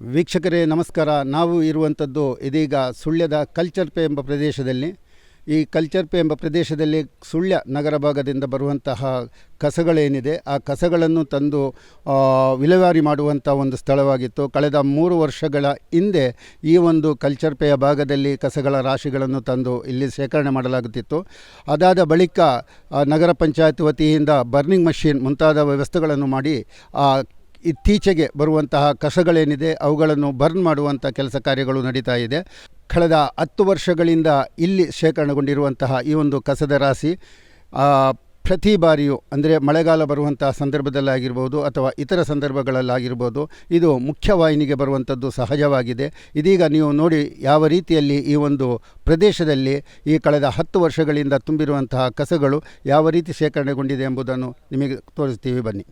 ವೀಕ್ಷಕರೇ, ನಮಸ್ಕಾರ. ನಾವು ಇರುವಂಥದ್ದು ಇದೀಗ ಸುಳ್ಯದ ಕಲ್ಚರ್ ಪೇ ಎಂಬ ಪ್ರದೇಶದಲ್ಲಿ. ಈ ಕಲ್ಚರ್ ಪೇ ಎಂಬ ಪ್ರದೇಶದಲ್ಲಿ ಸುಳ್ಯ ನಗರ ಭಾಗದಿಂದ ಬರುವಂತಹ ಕಸಗಳೇನಿದೆ, ಆ ಕಸಗಳನ್ನು ತಂದು ವಿಲೇವಾರಿ ಮಾಡುವಂಥ ಒಂದು ಸ್ಥಳವಾಗಿತ್ತು. ಕಳೆದ ಮೂರು ವರ್ಷಗಳ ಹಿಂದೆ ಈ ಒಂದು ಕಲ್ಚರ್ ಪೇಯ ಭಾಗದಲ್ಲಿ ಕಸಗಳ ರಾಶಿಗಳನ್ನು ತಂದು ಇಲ್ಲಿ ಶೇಖರಣೆ ಮಾಡಲಾಗುತ್ತಿತ್ತು. ಅದಾದ ಬಳಿಕ ನಗರ ಪಂಚಾಯತ್ ವತಿಯಿಂದ ಬರ್ನಿಂಗ್ ಮಷೀನ್ ಮುಂತಾದ ವ್ಯವಸ್ಥೆಗಳನ್ನು ಮಾಡಿ, ಆ ಇತ್ತೀಚೆಗೆ ಬರುವಂತಹ ಕಸಗಳೇನಿದೆ, ಅವುಗಳನ್ನು ಬರ್ನ್ ಮಾಡುವಂಥ ಕೆಲಸ ಕಾರ್ಯಗಳು ನಡೀತಾ ಇದೆ. ಕಳೆದ ಹತ್ತು ವರ್ಷಗಳಿಂದ ಇಲ್ಲಿ ಶೇಖರಣೆಗೊಂಡಿರುವಂತಹ ಈ ಒಂದು ಕಸದ ರಾಶಿ ಪ್ರತಿ ಬಾರಿಯೂ ಅಂದರೆ ಮಳೆಗಾಲ ಬರುವಂತಹ ಸಂದರ್ಭದಲ್ಲಾಗಿರ್ಬೋದು ಅಥವಾ ಇತರ ಸಂದರ್ಭಗಳಲ್ಲಾಗಿರ್ಬೋದು, ಇದು ಮುಖ್ಯವಾಹಿನಿಗೆ ಬರುವಂಥದ್ದು ಸಹಜವಾಗಿದೆ. ಇದೀಗ ನೀವು ನೋಡಿ ಯಾವ ರೀತಿಯಲ್ಲಿ ಈ ಒಂದು ಪ್ರದೇಶದಲ್ಲಿ ಈ ಕಳೆದ ಹತ್ತು ವರ್ಷಗಳಿಂದ ತುಂಬಿರುವಂತಹ ಕಸಗಳು ಯಾವ ರೀತಿ ಶೇಖರಣೆಗೊಂಡಿದೆ ಎಂಬುದನ್ನು ನಿಮಗೆ ತೋರಿಸ್ತೀವಿ ಬನ್ನಿ.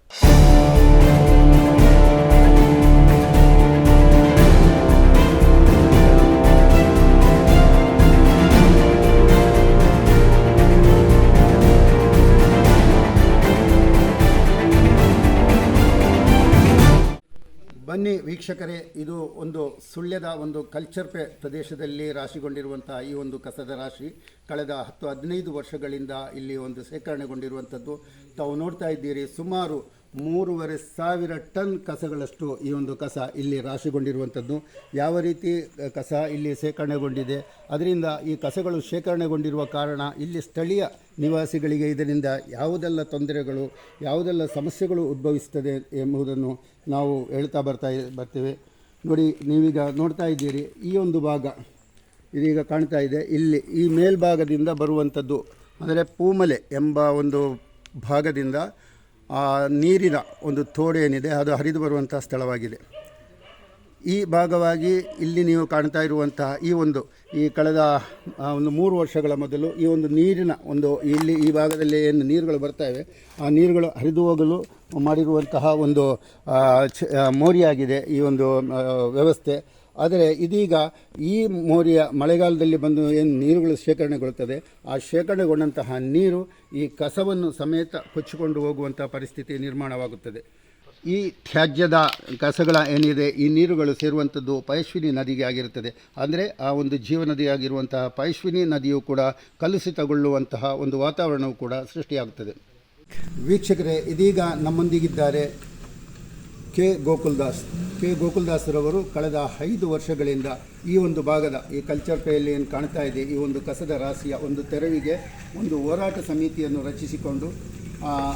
ಬನ್ನಿ ವೀಕ್ಷಕರೇ, ಇದು ಒಂದು ಸುಳ್ಯದ ಒಂದು ಕಲ್ಚರ್ ಪೇ ಪ್ರದೇಶದಲ್ಲಿ ರಾಶಿಗೊಂಡಿರುವಂಥ ಈ ಒಂದು ಕಸದ ರಾಶಿ. ಕಳೆದ ಹತ್ತು ಹದಿನೈದು ವರ್ಷಗಳಿಂದ ಇಲ್ಲಿ ಒಂದು ಶೇಖರಣೆಗೊಂಡಿರುವಂಥದ್ದು. ತಾವು ನೋಡ್ತಾ ಇದ್ದೀರಿ, ಸುಮಾರು ಮೂರುವರೆ ಸಾವಿರ ಟನ್ ಕಸಗಳಷ್ಟು ಈ ಒಂದು ಕಸ ಇಲ್ಲಿ ರಾಶಿಗೊಂಡಿರುವಂಥದ್ದು. ಯಾವ ರೀತಿ ಕಸ ಇಲ್ಲಿ ಶೇಖರಣೆಗೊಂಡಿದೆ, ಅದರಿಂದ ಈ ಕಸಗಳು ಶೇಖರಣೆಗೊಂಡಿರುವ ಕಾರಣ ಇಲ್ಲಿ ಸ್ಥಳೀಯ ನಿವಾಸಿಗಳಿಗೆ ಇದರಿಂದ ಯಾವುದೆಲ್ಲ ತೊಂದರೆಗಳು, ಯಾವುದೆಲ್ಲ ಸಮಸ್ಯೆಗಳು ಉದ್ಭವಿಸ್ತದೆ ಎಂಬುದನ್ನು ನಾವು ಹೇಳ್ತಾ ಬರ್ತಾ ಬರ್ತೇವೆ. ನೋಡಿ, ನೀವೀಗ ನೋಡ್ತಾ ಇದ್ದೀರಿ, ಈ ಒಂದು ಭಾಗ ಇದೀಗ ಕಾಣ್ತಾ ಇದೆ. ಇಲ್ಲಿ ಈ ಮೇಲ್ಭಾಗದಿಂದ ಬರುವಂಥದ್ದು, ಅಂದರೆ ಪೂಮಲೆ ಎಂಬ ಒಂದು ಭಾಗದಿಂದ ಆ ನೀರಿನ ಒಂದು ತೋಡೇನಿದೆ ಅದು ಹರಿದು ಬರುವಂಥ ಸ್ಥಳವಾಗಿದೆ. ಈ ಭಾಗವಾಗಿ ಇಲ್ಲಿ ನೀವು ಕಾಣ್ತಾ ಇರುವಂತಹ ಈ ಒಂದು, ಈ ಕಳೆದ ಒಂದು ಮೂರು ವರ್ಷಗಳ ಮೊದಲು ಈ ಒಂದು ನೀರಿನ ಒಂದು, ಇಲ್ಲಿ ಈ ಭಾಗದಲ್ಲಿ ಏನು ನೀರುಗಳು ಬರ್ತಾ ಇವೆ, ಆ ನೀರುಗಳು ಹರಿದು ಹೋಗಲು ಮಾಡಿರುವಂತಹ ಒಂದು ಮೋರಿಯಾಗಿದೆ ಈ ಒಂದು ವ್ಯವಸ್ಥೆ. ಆದರೆ ಇದೀಗ ಈ ಮೋರಿಯ ಮಳೆಗಾಲದಲ್ಲಿ ಬಂದು ಏನು ನೀರುಗಳು ಶೇಖರಣೆಗೊಳ್ಳುತ್ತದೆ, ಆ ಶೇಖರಣೆಗೊಂಡಂತಹ ನೀರು ಈ ಕಸವನ್ನು ಸಮೇತ ಕೊಚ್ಚಿಕೊಂಡು ಹೋಗುವಂಥ ಪರಿಸ್ಥಿತಿ ನಿರ್ಮಾಣವಾಗುತ್ತದೆ. ಈ ತ್ಯಾಜ್ಯದ ಕಸಗಳ ಏನಿದೆ, ಈ ನೀರುಗಳು ಸೇರುವಂಥದ್ದು ಪಯಶ್ವಿನಿ ನದಿಗೆ ಆಗಿರುತ್ತದೆ. ಅಂದರೆ ಆ ಒಂದು ಜೀವ ನದಿಯಾಗಿರುವಂತಹ ಪಯಶ್ವಿನಿ ನದಿಯು ಕೂಡ ಕಲುಷಿತಗೊಳ್ಳುವಂತಹ ಒಂದು ವಾತಾವರಣವು ಕೂಡ ಸೃಷ್ಟಿಯಾಗುತ್ತದೆ. ವೀಕ್ಷಕರೇ, ಇದೀಗ ನಮ್ಮೊಂದಿಗಿದ್ದಾರೆ ಕೆ ಗೋಕುಲ್ದಾಸ್. ಕೆ ಗೋಕುಲ್ದಾಸ್ರವರು ಕಳೆದ ಐದು ವರ್ಷಗಳಿಂದ ಈ ಒಂದು ಭಾಗದ, ಈ ಕಲ್ಚರ್ ಪೇಯಲ್ಲಿ ಏನು ಕಾಣ್ತಾ ಇದೆ, ಈ ಒಂದು ಕಸದ ರಾಶಿಯ ಒಂದು ತೆರವಿಗೆ ಒಂದು ಹೋರಾಟ ಸಮಿತಿಯನ್ನು ರಚಿಸಿಕೊಂಡು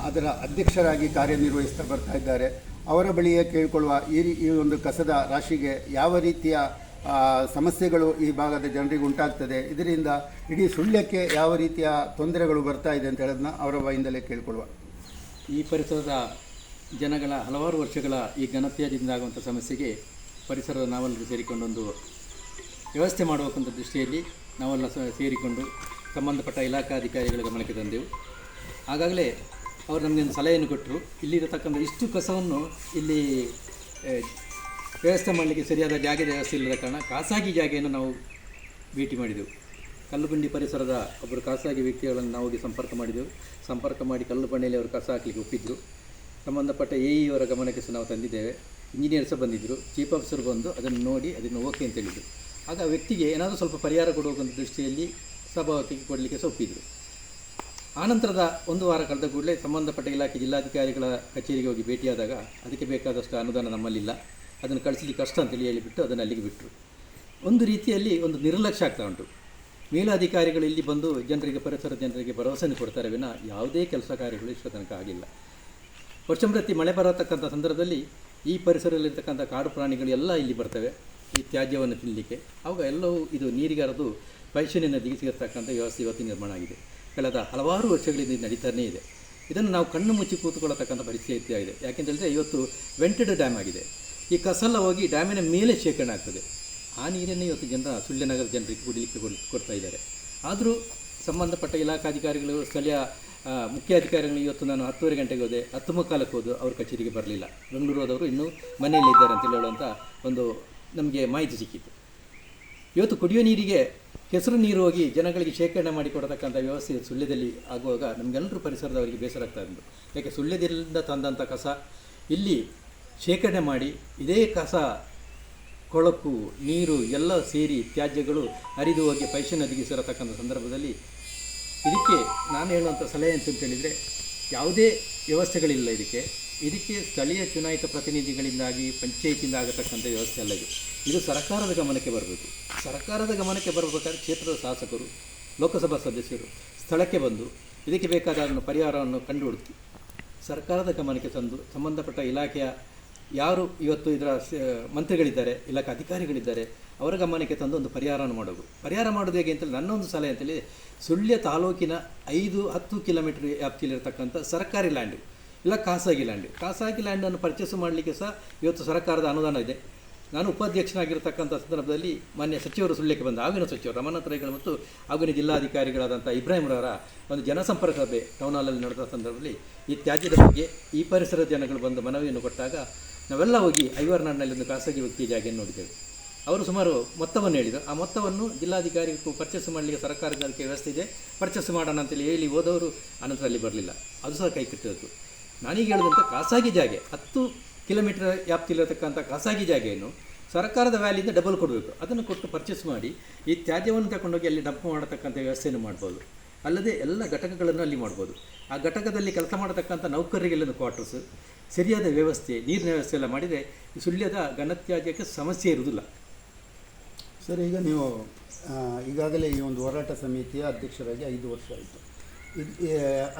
ಅದರ ಅಧ್ಯಕ್ಷರಾಗಿ ಕಾರ್ಯನಿರ್ವಹಿಸ್ತಾ ಬರ್ತಾ ಇದ್ದಾರೆ. ಅವರ ಬಳಿಯೇ ಕೇಳಿಕೊಳ್ಳುವ ಈ ಈ ಒಂದು ಕಸದ ರಾಶಿಗೆ ಯಾವ ರೀತಿಯ ಸಮಸ್ಯೆಗಳು ಈ ಭಾಗದ ಜನರಿಗೆ ಉಂಟಾಗ್ತದೆ, ಇದರಿಂದ ಇಡೀ ಸುಳ್ಯಕ್ಕೆ ಯಾವ ರೀತಿಯ ತೊಂದರೆಗಳು ಬರ್ತಾ ಇದೆ ಅಂತ ಹೇಳೋದನ್ನ ಅವರ ಬಾಯಿಂದಲೇ ಕೇಳಿಕೊಳ್ಳುವ. ಈ ಪರಿಸರದ ಜನಗಳ ಹಲವಾರು ವರ್ಷಗಳ ಈ ಘನತ್ಯಾಜ್ಯದಿಂದ ಆಗುವಂಥ ಸಮಸ್ಯೆಗೆ ಪರಿಸರದ ನಾವೆಲ್ಲರೂ ಸೇರಿಕೊಂಡೊಂದು ವ್ಯವಸ್ಥೆ ಮಾಡಬೇಕಂತ ದೃಷ್ಟಿಯಲ್ಲಿ ನಾವೆಲ್ಲ ಸೇರಿಕೊಂಡು ಸಂಬಂಧಪಟ್ಟ ಇಲಾಖಾಧಿಕಾರಿಗಳ ಗಮನಕ್ಕೆ ತಂದೆವು. ಆಗಾಗಲೇ ಅವರು ನಮಗೆ ಒಂದು ಸಲಹೆಯನ್ನು ಕೊಟ್ಟರು. ಇಲ್ಲಿರತಕ್ಕಂಥ ಇಷ್ಟು ಕಸವನ್ನು ಇಲ್ಲಿ ವ್ಯವಸ್ಥೆ ಮಾಡಲಿಕ್ಕೆ ಸರಿಯಾದ ಜಾಗದ ವ್ಯವಸ್ಥೆ ಇಲ್ಲದ ಕಾರಣ ಖಾಸಗಿ ಜಾಗೆಯನ್ನು ನಾವು ಭೇಟಿ ಮಾಡಿದೆವು. ಕಲ್ಲುಬಂಡಿ ಪರಿಸರದ ಒಬ್ಬರು ಖಾಸಗಿ ವ್ಯಕ್ತಿಗಳನ್ನು ನಾವು ಸಂಪರ್ಕ ಮಾಡಿದೆವು. ಸಂಪರ್ಕ ಮಾಡಿ ಕಲ್ಲು ಬಂಡೆಯಲ್ಲಿ ಅವರು ಕಸ ಹಾಕಲಿಕ್ಕೆ ಒಪ್ಪಿದ್ರು. ಸಂಬಂಧಪಟ್ಟ ಎ ಅವರ ಗಮನಕ್ಕೆ ಸಹ ನಾವು ತಂದಿದ್ದೇವೆ. ಇಂಜಿನಿಯರ್ ಸಹ ಬಂದಿದ್ದರು ಚೀಫ್ ಆಫೀಸರ್ ಬಂದು ಅದನ್ನು ನೋಡಿ ಅದನ್ನು ಓಕೆ ಅಂತ ಹೇಳಿದರು. ಆಗ ವ್ಯಕ್ತಿಗೆ ಏನಾದರೂ ಸ್ವಲ್ಪ ಪರಿಹಾರ ಕೊಡುವಂಥ ದೃಷ್ಟಿಯಲ್ಲಿ ಸಭಾಪತಿಗೆ ಕೊಡಲಿಕ್ಕೆ ಸೊಪ್ಪಿದರು ಆನಂತರದ ಒಂದು ವಾರ ಕಳೆದ ಕೂಡಲೇ ಸಂಬಂಧಪಟ್ಟ ಇಲಾಖೆ ಜಿಲ್ಲಾಧಿಕಾರಿಗಳ ಕಚೇರಿಗೆ ಹೋಗಿ ಭೇಟಿಯಾದಾಗ ಅದಕ್ಕೆ ಬೇಕಾದಷ್ಟು ಅನುದಾನ ನಮ್ಮಲ್ಲಿಲ್ಲ. ಅದನ್ನು ಕಳಿಸಲಿಕ್ಕೆ ಕಷ್ಟ ಅಂತೇಳಿ ಹೇಳಿಬಿಟ್ಟು ಅದನ್ನು ಅಲ್ಲಿಗೆ ಬಿಟ್ಟರು ಒಂದು ರೀತಿಯಲ್ಲಿ ಒಂದು ನಿರ್ಲಕ್ಷ್ಯ ಆಗ್ತಾ ಉಂಟು. ಮೇಲಾಧಿಕಾರಿಗಳು ಇಲ್ಲಿ ಬಂದು ಜನರಿಗೆ, ಪರಿಸರ ಜನರಿಗೆ ಭರವಸೆಯನ್ನು ಕೊಡ್ತಾರೆ ವಿನ ಯಾವುದೇ ಕೆಲಸ ಕಾರ್ಯಗಳು ಇಷ್ಟ ತನಕ ಆಗಿಲ್ಲ. ವರ್ಷಂಪ್ರತಿ ಮಳೆ ಬರತಕ್ಕಂಥ ಸಂದರ್ಭದಲ್ಲಿ ಈ ಪರಿಸರದಲ್ಲಿರ್ತಕ್ಕಂಥ ಕಾಡು ಪ್ರಾಣಿಗಳು ಎಲ್ಲ ಇಲ್ಲಿ ಬರ್ತವೆ. ಈ ತ್ಯಾಜ್ಯವನ್ನು ತಿನ್ನಲಿಕ್ಕೆ. ಅವಾಗ ಎಲ್ಲವೂ ಇದು ನೀರಿಗಾರದು ಹರಿದು ಪೈಶನಿ ನದಿಗೆ ವ್ಯವಸ್ಥೆ ಇವತ್ತು ನಿರ್ಮಾಣ ಆಗಿದೆ. ಕಳೆದ ಹಲವಾರು ವರ್ಷಗಳಿಂದ ನಡೀತಾನೇ ಇದೆ. ಇದನ್ನು ನಾವು ಕಣ್ಣು ಮುಚ್ಚಿ ಕೂತ್ಕೊಳ್ಳತಕ್ಕಂಥ ಪರಿಸ್ಥಿತಿ ಆಗಿದೆ ಯಾಕೆಂತೇಳಿದ್ರೆ ಇವತ್ತು ವೆಂಟೆಡ್ ಡ್ಯಾಮ್ ಆಗಿದೆ. ಈ ಕಸಲ್ಲ ಹೋಗಿ ಡ್ಯಾಮಿನ ಮೇಲೆ ಶೇಖರಣೆ ಆಗ್ತದೆ. ಆ ನೀರನ್ನೇ ಇವತ್ತು ಜನರ ಸುಳ್ಯನಗರ ಜನರಿಗೆ ಕುಡಿಲಿಕ್ಕೆ ಕೊಡ್- ಕೊಡ್ತಾ ಇದ್ದಾರೆ. ಆದರೂ ಸಂಬಂಧಪಟ್ಟ ಇಲಾಖಾಧಿಕಾರಿಗಳು, ಸ್ಥಳೀಯ ಆ, ಮುಖ್ಯಾಧಿಕಾರಿಗಳು ಇವತ್ತು ನಾನು ಹತ್ತುವರೆ ಗಂಟೆಗೆ ಹೋದೆ. ಹತ್ತು ಮುಕ್ಕಾಲಕ್ಕೆ ಹೋದು ಅವ್ರ ಕಚೇರಿಗೆ ಬರಲಿಲ್ಲ. ಬೆಂಗಳೂರು ಹೋದವರು ಇನ್ನೂ ಮನೆಯಲ್ಲಿ ಇದ್ದಾರೆ ಅಂತ ಹೇಳುವಂಥ ಒಂದು ನಮಗೆ ಮಾಹಿತಿ ಸಿಕ್ಕಿತ್ತು. ಇವತ್ತು ಕುಡಿಯೋ ನೀರಿಗೆ ಹೆಸರು ನೀರು ಹೋಗಿ ಜನಗಳಿಗೆ ಶೇಖರಣೆ ಮಾಡಿ ಕೊಡತಕ್ಕಂಥ ವ್ಯವಸ್ಥೆ ಸುಳ್ಳ್ಯದಲ್ಲಿ ಆಗುವಾಗ ನಮಗೆಲ್ಲರೂ ಪರಿಸರದವರಿಗೆ ಬೇಸರ ಆಗ್ತಾ ಇದ್ದರು ಯಾಕೆ? ಸುಳ್ಳ್ಯದಿಂದ ತಂದಂಥ ಕಸ ಇಲ್ಲಿ ಶೇಖರಣೆ ಮಾಡಿ ಇದೇ ಕಸ ಕೊಳಕು ನೀರು ಎಲ್ಲ ಸೇರಿ ತ್ಯಾಜ್ಯಗಳು ಹರಿದು ಹೋಗಿ ಪೈಷನ್ ನದಿಗೆ ಸೇರತಕ್ಕಂಥ ಸಂದರ್ಭದಲ್ಲಿ ಇದಕ್ಕೆ ನಾನು ಹೇಳುವಂಥ ಸಲಹೆ ಅಂತ ಹೇಳಿದರೆ ಯಾವುದೇ ವ್ಯವಸ್ಥೆಗಳಿಲ್ಲ ಇದಕ್ಕೆ. ಇದಕ್ಕೆ ಸ್ಥಳೀಯ ಚುನಾಯಿತ ಪ್ರತಿನಿಧಿಗಳಿಂದಾಗಿ, ಪಂಚಾಯಿತಿಯಿಂದ ಆಗತಕ್ಕಂಥ ವ್ಯವಸ್ಥೆ ಅಲ್ಲ ಇದು. ಇದು ಸರ್ಕಾರದ ಗಮನಕ್ಕೆ ಬರಬೇಕು. ಸರ್ಕಾರದ ಗಮನಕ್ಕೆ ಬರಬೇಕಾದ್ರೆ ಕ್ಷೇತ್ರದ ಶಾಸಕರು, ಲೋಕಸಭಾ ಸದಸ್ಯರು ಸ್ಥಳಕ್ಕೆ ಬಂದು ಇದಕ್ಕೆ ಬೇಕಾದ ಪರಿಹಾರವನ್ನು ಕಂಡುಹುಡುಕಿ ಸರ್ಕಾರದ ಗಮನಕ್ಕೆ ತಂದು ಸಂಬಂಧಪಟ್ಟ ಇಲಾಖೆಯ ಯಾರು ಇವತ್ತು ಇದರ ಮಂತ್ರಿಗಳಿದ್ದಾರೆ, ಇಲಾಖೆ ಅಧಿಕಾರಿಗಳಿದ್ದಾರೆ ಅವರ ಗಮನಕ್ಕೆ ತಂದು ಒಂದು ಪರಿಹಾರವನ್ನು ಮಾಡೋದು. ಪರಿಹಾರ ಮಾಡೋದು ಹೇಗೆ ಅಂತೇಳಿ ನನ್ನ ಒಂದು ಸಲಹೆ ಅಂತೇಳಿ, ಸುಳ್ಯ ತಾಲೂಕಿನ ಐದು, ಹತ್ತು ಕಿಲೋಮೀಟರ್ ವ್ಯಾಪ್ತಿಯಲ್ಲಿರ್ತಕ್ಕಂಥ ಸರ್ಕಾರಿ ಲ್ಯಾಂಡ್, ಇಲ್ಲ ಖಾಸಗಿ ಲ್ಯಾಂಡ್. ಖಾಸಗಿ ಲ್ಯಾಂಡನ್ನು ಪರ್ಚೇಸ್ ಮಾಡಲಿಕ್ಕೆ ಸಹ ಇವತ್ತು ಸರ್ಕಾರದ ಅನುದಾನ ಇದೆ. ನಾನು ಉಪಾಧ್ಯಕ್ಷನಾಗಿರ್ತಕ್ಕಂಥ ಸಂದರ್ಭದಲ್ಲಿ ಮಾನ್ಯ ಸಚಿವರು ಸುಳ್ಯಕ್ಕೆ ಬಂದ ಆಗಿನ ಸಚಿವರು ರಮಾನಾಥ ರೈಗಳು ಮತ್ತು ಆಗಿನ ಜಿಲ್ಲಾಧಿಕಾರಿಗಳಾದಂಥ ಇಬ್ರಾಹಿಂರವರ ಒಂದು ಜನಸಂಪರ್ಕ ಸಭೆ ಟೌನ್ ಹಾಲಲ್ಲಿ ನಡೆದ ಸಂದರ್ಭದಲ್ಲಿ ಈ ತ್ಯಾಜ್ಯದ ಬಗ್ಗೆ ಈ ಪರಿಸರದ ಜನಗಳು ಬಂದು ಮನವಿಯನ್ನು ಕೊಟ್ಟಾಗ ನಾವೆಲ್ಲ ಹೋಗಿ ಐವರ್ನಾಡ್ನಲ್ಲಿ ಒಂದು ಖಾಸಗಿ ವ್ಯಕ್ತಿ ಜಾಗೆಯನ್ನು ನೋಡಿದ್ದೇವೆ. ಅವರು ಸುಮಾರು ಮೊತ್ತವನ್ನು ಹೇಳಿದರು. ಆ ಮೊತ್ತವನ್ನು ಜಿಲ್ಲಾಧಿಕಾರಿ ಪರ್ಚೇಸ್ ಮಾಡಲಿಕ್ಕೆ ಸರ್ಕಾರದ ಅದಕ್ಕೆ ವ್ಯವಸ್ಥೆ ಇದೆ. ಪರ್ಚೇಸ್ ಮಾಡೋಣ ಅಂತೇಳಿ ಹೇಳಿ ಹೋದವರು ಅನಂತರಲ್ಲಿ ಬರಲಿಲ್ಲ. ಅದು ಸಹ ಕೈ ಕಟ್ಟಿದ್ದು. ನಾನೀಗ ಹೇಳಿದಂಥ ಖಾಸಗಿ ಜಾಗೆ, ಹತ್ತು ಕಿಲೋಮೀಟರ್ ವ್ಯಾಪ್ತಿಲಿರತಕ್ಕಂಥ ಖಾಸಗಿ ಜಾಗೆಯನ್ನು ಸರ್ಕಾರದ ವ್ಯಾಲಿಯಿಂದ ಡಬಲ್ ಕೊಡಬೇಕು. ಅದನ್ನು ಕೊಟ್ಟು ಪರ್ಚೇಸ್ ಮಾಡಿ ಈ ತ್ಯಾಜ್ಯವನ್ನು ತಗೊಂಡೋಗಿ ಅಲ್ಲಿ ಡಂಪ್ ಮಾಡತಕ್ಕಂಥ ವ್ಯವಸ್ಥೆಯನ್ನು ಮಾಡ್ಬೋದು. ಅಲ್ಲದೆ ಎಲ್ಲ ಘಟಕಗಳನ್ನು ಅಲ್ಲಿ ಮಾಡ್ಬೋದು. ಆ ಘಟಕದಲ್ಲಿ ಕೆಲಸ ಮಾಡತಕ್ಕಂಥ ನೌಕರರಿಗೆಲ್ಲ ಕ್ವಾರ್ಟರ್ಸ್ ಸರಿಯಾದ ವ್ಯವಸ್ಥೆ, ನೀರಿನ ವ್ಯವಸ್ಥೆ ಎಲ್ಲ ಮಾಡಿದರೆ ಸುಳ್ಯದ ಘನತ್ಯಾಜ್ಯಕ್ಕೆ ಸಮಸ್ಯೆ ಇರುವುದಿಲ್ಲ. ಸರ್, ಈಗ ನೀವು ಈಗಾಗಲೇ ಈ ಒಂದು ಹೋರಾಟ ಸಮಿತಿಯ ಅಧ್ಯಕ್ಷರಾಗಿ ಐದು ವರ್ಷ ಆಯಿತು. ಇದು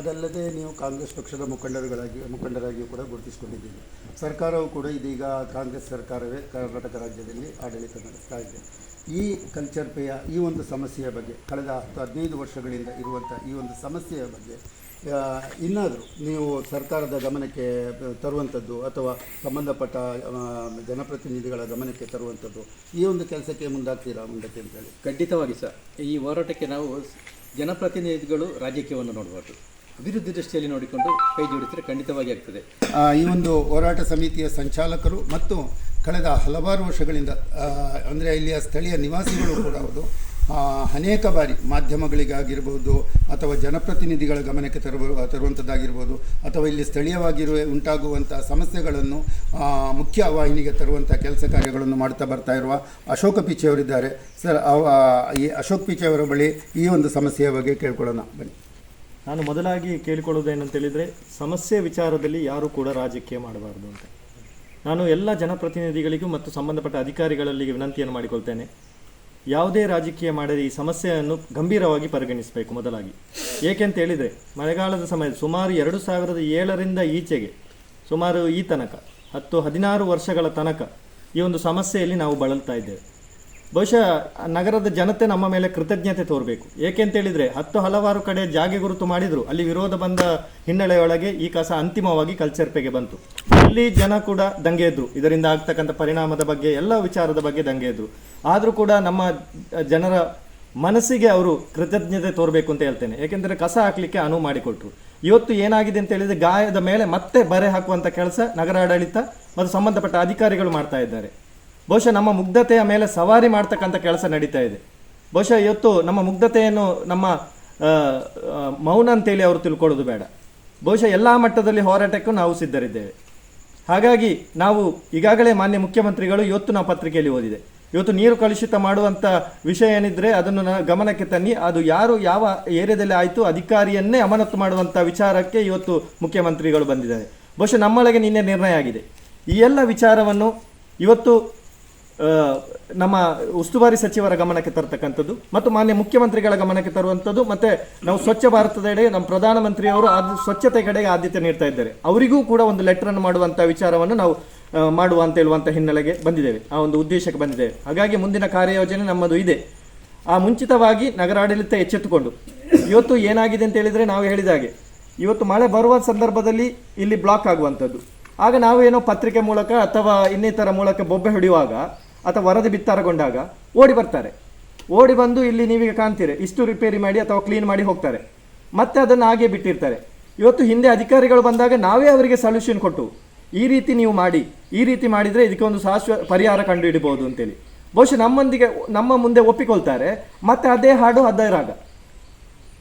ಅದಲ್ಲದೆ ನೀವು ಕಾಂಗ್ರೆಸ್ ಪಕ್ಷದ ಮುಖಂಡರುಗಳಾಗಿ, ಮುಖಂಡರಾಗಿಯೂ ಕೂಡ ಗುರುತಿಸಿಕೊಂಡಿದ್ದೀರಿ. ಸರ್ಕಾರವು ಕೂಡ ಇದೀಗ ಕಾಂಗ್ರೆಸ್ ಸರ್ಕಾರವೇ, ಕರ್ನಾಟಕ ರಾಜ್ಯದಲ್ಲಿ ಆಡಳಿತ ನಡೆಸ್ತಾ ಇದೆ. ಈ ಕಲ್ಚರ್ ಪೇಯ, ಈ ಒಂದು ಸಮಸ್ಯೆಯ ಬಗ್ಗೆ, ಕಳೆದ ಹತ್ತು, ಹದಿನೈದು ವರ್ಷಗಳಿಂದ ಇರುವಂಥ ಈ ಒಂದು ಸಮಸ್ಯೆಯ ಬಗ್ಗೆ ಇನ್ನಾದರೂ ನೀವು ಸರ್ಕಾರದ ಗಮನಕ್ಕೆ ತರುವಂಥದ್ದು ಅಥವಾ ಸಂಬಂಧಪಟ್ಟ ಜನಪ್ರತಿನಿಧಿಗಳ ಗಮನಕ್ಕೆ ತರುವಂಥದ್ದು ಈ ಒಂದು ಕೆಲಸಕ್ಕೆ ಮುಂದಾಗ್ತೀರಾ ಮುಂದಕ್ಕೆ ಅಂತೇಳಿ ಖಂಡಿತವಾಗಿ ಸರ್. ಈ ಹೋರಾಟಕ್ಕೆ ನಾವು ಜನಪ್ರತಿನಿಧಿಗಳು ರಾಜಕೀಯವನ್ನು ನೋಡಬಾರ್ದು. ಅಭಿವೃದ್ಧಿ ದೃಷ್ಟಿಯಲ್ಲಿ ನೋಡಿಕೊಂಡು ಕೈ ಜೋಡಿಸಿದರೆ ಖಂಡಿತವಾಗಿ ಆಗ್ತದೆ. ಈ ಒಂದು ಹೋರಾಟ ಸಮಿತಿಯ ಸಂಚಾಲಕರು ಮತ್ತು ಕಳೆದ ಹಲವಾರು ವರ್ಷಗಳಿಂದ ಅಂದರೆ ಇಲ್ಲಿಯ ಸ್ಥಳೀಯ ನಿವಾಸಿಗಳು ಕೂಡ ಹೌದು ಅನೇಕ ಬಾರಿ ಮಾಧ್ಯಮಗಳಿಗಾಗಿರ್ಬೋದು ಅಥವಾ ಜನಪ್ರತಿನಿಧಿಗಳ ಗಮನಕ್ಕೆ ತರುವ ತರುವಂಥದ್ದಾಗಿರ್ಬೋದು ಅಥವಾ ಇಲ್ಲಿ ಸ್ಥಳೀಯವಾಗಿರುವ ಉಂಟಾಗುವಂಥ ಸಮಸ್ಯೆಗಳನ್ನು ಮುಖ್ಯ ವಾಹಿನಿಗೆ ತರುವಂಥ ಕೆಲಸ ಕಾರ್ಯಗಳನ್ನು ಮಾಡ್ತಾ ಬರ್ತಾ ಇರುವ ಅಶೋಕ ಪಿಚೆಯವರಿದ್ದಾರೆ ಸರ್ ಈ ಅಶೋಕ್ ಪಿಚೆಯವರ ಬಳಿ ಈ ಒಂದು ಸಮಸ್ಯೆಯ ಬಗ್ಗೆ ಕೇಳ್ಕೊಳ್ಳೋಣ. ಬನ್ನಿ. ನಾನು ಮೊದಲಾಗಿ ಕೇಳಿಕೊಳ್ಳೋದೇನಂತ ಹೇಳಿದರೆ ಸಮಸ್ಯೆ ವಿಚಾರದಲ್ಲಿ ಯಾರೂ ಕೂಡ ರಾಜಕೀಯ ಮಾಡಬಾರ್ದು ಅಂತ. ನಾನು ಎಲ್ಲ ಜನಪ್ರತಿನಿಧಿಗಳಿಗೂ ಮತ್ತು ಸಂಬಂಧಪಟ್ಟ ಅಧಿಕಾರಿಗಳಲ್ಲಿಗೆ ವಿನಂತಿಯನ್ನು ಮಾಡಿಕೊಳ್ತೇನೆ. ಯಾವುದೇ ರಾಜಕೀಯ ಮಾಡದೆ ಈ ಸಮಸ್ಯೆಯನ್ನು ಗಂಭೀರವಾಗಿ ಪರಿಗಣಿಸಬೇಕು ಮೊದಲಾಗಿ. ಏಕೆಂತ ಹೇಳಿದರೆ ಮಳೆಗಾಲದ ಸಮಯ ಸುಮಾರು ಎರಡು ಸಾವಿರದ ಏಳರಿಂದ ಈಚೆಗೆ, ಸುಮಾರು ಈ ತನಕ, ಹತ್ತು ಹದಿನಾರು ವರ್ಷಗಳ ತನಕ ಈ ಒಂದು ಸಮಸ್ಯೆಯಲ್ಲಿ ನಾವು ಬಳಲ್ತಾ ಇದ್ದೇವೆ. ಬಹುಶಃ ನಗರದ ಜನತೆ ನಮ್ಮ ಮೇಲೆ ಕೃತಜ್ಞತೆ ತೋರಬೇಕು. ಏಕೆಂತೇಳಿದ್ರೆ ಹತ್ತು ಹಲವಾರು ಕಡೆ ಜಾಗೆ ಗುರುತು ಮಾಡಿದ್ರು. ಅಲ್ಲಿ ವಿರೋಧ ಬಂದ ಹಿನ್ನೆಲೆಯೊಳಗೆ ಈ ಕಸ ಅಂತಿಮವಾಗಿ ಕಲ್ಚರ್ಪೆಗೆ ಬಂತು. ಇಲ್ಲಿ ಜನ ಕೂಡ ದಂಗೆ ಎದ್ರು ಇದರಿಂದ ಆಗ್ತಕ್ಕಂಥ ಪರಿಣಾಮದ ಬಗ್ಗೆ, ಎಲ್ಲ ವಿಚಾರದ ಬಗ್ಗೆ ದಂಗೆ ಎದ್ರು ಆದರೂ ಕೂಡ ನಮ್ಮ ಜನರ ಮನಸ್ಸಿಗೆ ಅವರು ಕೃತಜ್ಞತೆ ತೋರಬೇಕು ಅಂತ ಹೇಳ್ತೇನೆ. ಏಕೆಂದರೆ ಕಸ ಹಾಕ್ಲಿಕ್ಕೆ ಅನುವು ಮಾಡಿಕೊಟ್ರು. ಇವತ್ತು ಏನಾಗಿದೆ ಅಂತ ಹೇಳಿದ್ರೆ ಗಾಯದ ಮೇಲೆ ಮತ್ತೆ ಬರೆ ಹಾಕುವಂಥ ಕೆಲಸ ನಗರಾಡಳಿತ ಮತ್ತು ಸಂಬಂಧಪಟ್ಟ ಅಧಿಕಾರಿಗಳು ಮಾಡ್ತಾ ಇದ್ದಾರೆ. ಬಹುಶಃ ನಮ್ಮ ಮುಗ್ಧತೆಯ ಮೇಲೆ ಸವಾರಿ ಮಾಡ್ತಕ್ಕಂಥ ಕೆಲಸ ನಡೀತಾ ಇದೆ. ಬಹುಶಃ ಇವತ್ತು ನಮ್ಮ ಮುಗ್ಧತೆಯನ್ನು ನಮ್ಮ ಮೌನ ಅಂತೇಳಿ ಅವರು ತಿಳ್ಕೊಳ್ಳೋದು ಬೇಡ. ಬಹುಶಃ ಎಲ್ಲ ಮಟ್ಟದಲ್ಲಿ ಹೋರಾಟಕ್ಕೂ ನಾವು ಸಿದ್ಧರಿದ್ದೇವೆ. ಹಾಗಾಗಿ ನಾವು ಈಗಾಗಲೇ ಮಾನ್ಯ ಮುಖ್ಯಮಂತ್ರಿಗಳು ಇವತ್ತು ನಾವು ಪತ್ರಿಕೆಯಲ್ಲಿ ಓದಿದೆ. ಇವತ್ತು ನೀರು ಕಲುಷಿತ ಮಾಡುವಂಥ ವಿಷಯ ಏನಿದ್ರೆ ಅದನ್ನು ಗಮನಕ್ಕೆ ತನ್ನಿ, ಅದು ಯಾರು ಯಾವ ಏರಿಯಾದಲ್ಲಿ ಆಯಿತು ಅಧಿಕಾರಿಯನ್ನೇ ಅಮಾನತು ಮಾಡುವಂಥ ವಿಚಾರಕ್ಕೆ ಇವತ್ತು ಮುಖ್ಯಮಂತ್ರಿಗಳು ಬಂದಿದ್ದಾರೆ. ಬಹುಶಃ ನಮ್ಮೊಳಗೆ ನಿನ್ನೆ ನಿರ್ಣಯ ಆಗಿದೆ. ಈ ಎಲ್ಲ ವಿಚಾರವನ್ನು ಇವತ್ತು ನಮ್ಮ ಉಸ್ತುವಾರಿ ಸಚಿವರ ಗಮನಕ್ಕೆ ತರತಕ್ಕಂಥದ್ದು ಮತ್ತು ಮಾನ್ಯ ಮುಖ್ಯಮಂತ್ರಿಗಳ ಗಮನಕ್ಕೆ ತರುವಂಥದ್ದು ಮತ್ತೆ ನಾವು ಸ್ವಚ್ಛ ಭಾರತದೆಡೆ ನಮ್ಮ ಪ್ರಧಾನಮಂತ್ರಿಯವರು ಸ್ವಚ್ಛತೆ ಕಡೆಗೆ ಆದ್ಯತೆ ನೀಡ್ತಾ ಇದ್ದಾರೆ. ಅವರಿಗೂ ಕೂಡ ಒಂದು ಲೆಟರ್ ಅನ್ನು ಮಾಡುವಂಥ ವಿಚಾರವನ್ನು ನಾವು ಮಾಡುವ ಅಂತ ಹೇಳುವಂಥ ಹಿನ್ನೆಲೆಗೆ ಬಂದಿದ್ದೇವೆ. ಆ ಒಂದು ಉದ್ದೇಶಕ್ಕೆ ಬಂದಿದ್ದೇವೆ. ಹಾಗಾಗಿ ಮುಂದಿನ ಕಾರ್ಯಯೋಜನೆ ನಮ್ಮದು ಇದೆ. ಆ ಮುಂಚಿತವಾಗಿ ನಗರಾಡಳಿತ ಎಚ್ಚೆತ್ತುಕೊಂಡು, ಇವತ್ತು ಏನಾಗಿದೆ ಅಂತ ಹೇಳಿದ್ರೆ ನಾವು ಹೇಳಿದ ಹಾಗೆ, ಇವತ್ತು ಮಳೆ ಬರುವ ಸಂದರ್ಭದಲ್ಲಿ ಇಲ್ಲಿ ಬ್ಲಾಕ್ ಆಗುವಂಥದ್ದು. ಆಗ ನಾವು ಏನೋ ಪತ್ರಿಕೆ ಮೂಲಕ ಅಥವಾ ಇನ್ನಿತರ ಮೂಲಕ ಬೊಬ್ಬೆ ಹೊಡೆಯುವಾಗ ಅಥವಾ ವರದಿ ಬಿತ್ತರಗೊಂಡಾಗ ಓಡಿ ಬರ್ತಾರೆ. ಓಡಿ ಬಂದು ಇಲ್ಲಿ ನೀವೀಗ ಕಾಣ್ತೀರಿ, ಇಷ್ಟು ರಿಪೇರಿ ಮಾಡಿ ಅಥವಾ ಕ್ಲೀನ್ ಮಾಡಿ ಹೋಗ್ತಾರೆ. ಮತ್ತೆ ಅದನ್ನು ಹಾಗೆ ಬಿಟ್ಟಿರ್ತಾರೆ. ಇವತ್ತು ಹಿಂದೆ ಅಧಿಕಾರಿಗಳು ಬಂದಾಗ ನಾವೇ ಅವರಿಗೆ ಸೊಲ್ಯೂಷನ್ ಕೊಟ್ಟು, ಈ ರೀತಿ ನೀವು ಮಾಡಿ, ಈ ರೀತಿ ಮಾಡಿದರೆ ಇದಕ್ಕೆ ಒಂದು ಶಾಶ್ವ, ಪರಿಹಾರ ಕಂಡುಹಿಡಿಬೋದು ಅಂತೇಳಿ. ಬಹುಶಃ ನಮ್ಮೊಂದಿಗೆ, ನಮ್ಮ ಮುಂದೆ ಒಪ್ಪಿಕೊಳ್ತಾರೆ, ಮತ್ತೆ ಅದೇ ಹಾಡು ಅದೇ